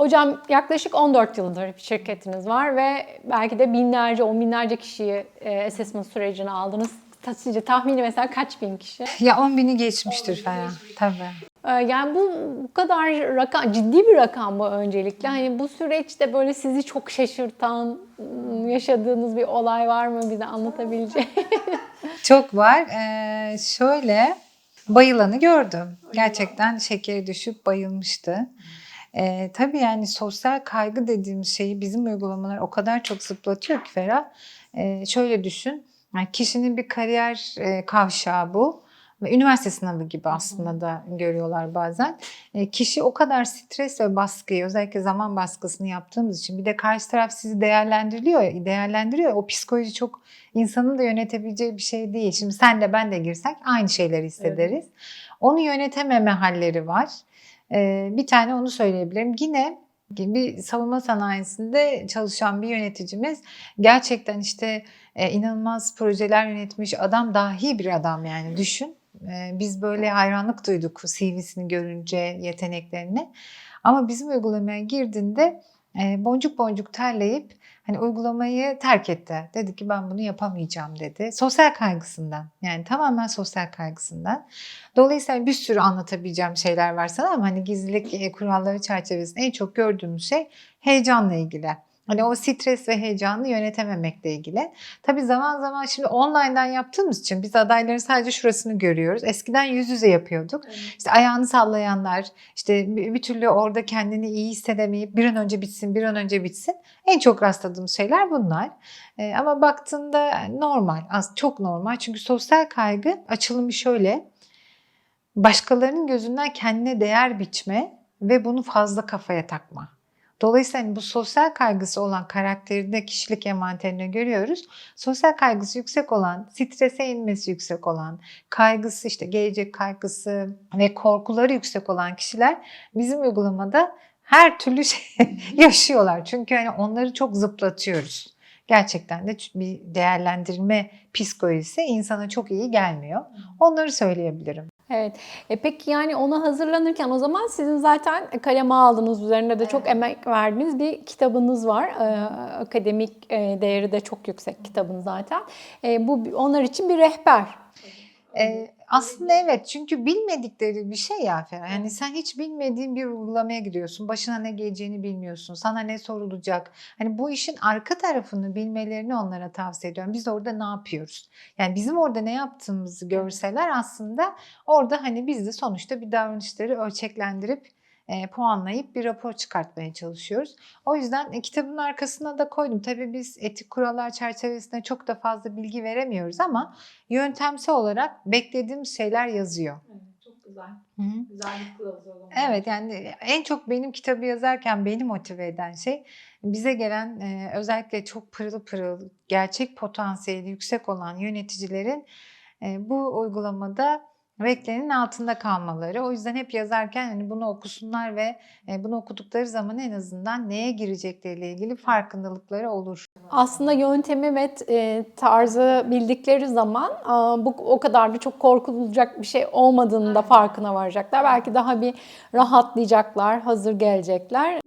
Hocam yaklaşık 14 yıldır bir şirketiniz var ve belki de binlerce, on binlerce kişiyi e, assessment sürecine aldınız. Sizce tahmini mesela kaç bin kişi? Ya 10 bini geçmiştir falan. Tabii. Ee, Yani bu, bu kadar rakam, ciddi bir rakam bu öncelikle. Hani bu süreçte böyle sizi çok şaşırtan, ım, yaşadığınız bir olay var mı bize anlatabileceğiniz? Çok var. Ee, şöyle bayılanı gördüm. Gerçekten şekeri düşüp bayılmıştı. Ee, tabii yani sosyal kaygı dediğimiz şeyi bizim uygulamalar o kadar çok zıplatıyor ki Ferah. Ee, şöyle düşün. Yani kişinin bir kariyer e, kavşağı bu. Ve üniversite sınavı gibi aslında da görüyorlar bazen. E, kişi o kadar stres ve baskıyı özellikle zaman baskısını yaptığımız için bir de karşı taraf sizi değerlendiriliyor, değerlendiriyor. O psikoloji çok insanın da yönetebileceği bir şey değil. Şimdi sen de ben de girsek aynı şeyleri hissederiz. Onu yönetememe halleri var. Bir tane onu söyleyebilirim. Yine bir savunma sanayisinde çalışan bir yöneticimiz gerçekten işte inanılmaz projeler yönetmiş adam dahi bir adam yani düşün. Biz böyle hayranlık duyduk CV'sini görünce yeteneklerini. Ama bizim uygulamaya girdiğinde boncuk boncuk terleyip hani uygulamayı terk etti. Dedi ki ben bunu yapamayacağım dedi. Sosyal kaygısından yani tamamen sosyal kaygısından. Dolayısıyla bir sürü anlatabileceğim şeyler var sana ama hani gizlilik kuralları çerçevesinde en çok gördüğümüz şey heyecanla ilgili. Hani o stres ve heyecanı yönetememekle ilgili. Tabii zaman zaman şimdi online'dan yaptığımız için biz adayların sadece şurasını görüyoruz. Eskiden yüz yüze yapıyorduk. İşte ayağını sallayanlar, işte bir, türlü orada kendini iyi hissedemeyip bir an önce bitsin, bir an önce bitsin. En çok rastladığımız şeyler bunlar. Ee, ama baktığında normal, az çok normal. Çünkü sosyal kaygı açılımı şöyle. Başkalarının gözünden kendine değer biçme ve bunu fazla kafaya takma. Dolayısıyla hani bu sosyal kaygısı olan karakterinde kişilik envanterini görüyoruz. Sosyal kaygısı yüksek olan, strese inmesi yüksek olan, kaygısı işte gelecek kaygısı ve korkuları yüksek olan kişiler bizim uygulamada her türlü şey yaşıyorlar. Çünkü hani onları çok zıplatıyoruz. Gerçekten de bir değerlendirme psikolojisi insana çok iyi gelmiyor. Onları söyleyebilirim. Evet. E peki yani ona hazırlanırken o zaman sizin zaten kaleme aldığınız, üzerinde de çok emek verdiğiniz bir kitabınız var. Ee, akademik e, değeri de çok yüksek kitabın zaten. E, bu onlar için bir rehber. Ee, aslında evet çünkü bilmedikleri bir şey ya Ferah. Yani sen hiç bilmediğin bir uygulamaya giriyorsun. Başına ne geleceğini bilmiyorsun. Sana ne sorulacak. Hani bu işin arka tarafını bilmelerini onlara tavsiye ediyorum. Biz orada ne yapıyoruz? Yani bizim orada ne yaptığımızı görseler aslında orada hani biz de sonuçta bir davranışları ölçeklendirip e, puanlayıp bir rapor çıkartmaya çalışıyoruz. O yüzden e, kitabın arkasına da koydum. Tabii biz etik kurallar çerçevesinde çok da fazla bilgi veremiyoruz ama yöntemsel olarak beklediğimiz şeyler yazıyor. Çok güzel. Hı hı. Güzel bir. Evet yani en çok benim kitabı yazarken beni motive eden şey bize gelen e, özellikle çok pırıl pırıl gerçek potansiyeli yüksek olan yöneticilerin e, bu uygulamada beklenenin altında kalmaları. O yüzden hep yazarken hani bunu okusunlar ve e, bunu okudukları zaman en azından neye girecekleriyle ilgili farkındalıkları olur. Aslında yöntemi ve e, tarzı bildikleri zaman bu o kadar da çok korkulacak bir şey olmadığını da farkına varacaklar. Belki daha bir rahatlayacaklar, hazır gelecekler.